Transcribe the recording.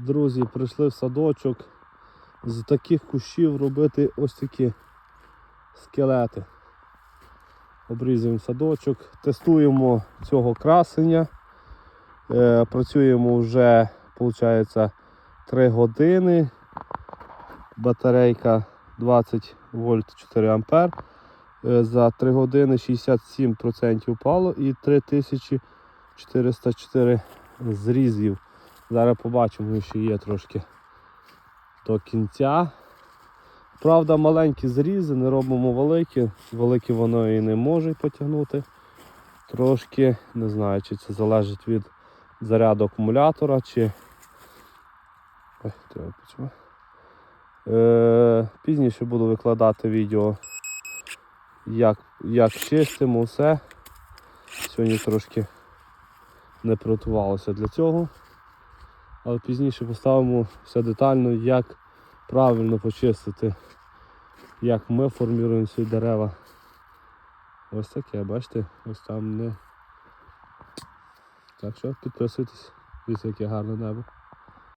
Друзі, прийшли в садочок з таких кущів робити ось такі скелети. Обрізуємо садочок, тестуємо цього красення. Е, працюємо вже, виходить, 3 години. Батарейка 20 вольт 4 ампер. Е, За 3 години 67% впало і 3404 зрізів. Зараз побачимо, що є трошки до кінця. Правда, маленькі зрізи, не робимо великі. Великі воно і не може потягнути. Трошки, не знаю, чи це залежить від заряду акумулятора, чи. Ой, треба почувати. Е, пізніше буду викладати відео, як, як чистимо все. Сьогодні трошки не приготувалося для цього. Але пізніше поставимо все детально, як правильно почистити, як ми формуємо ці дерева. Ось таке, бачите, ось там не. Так що підписуйтесь, дивіться, яке гарне небо.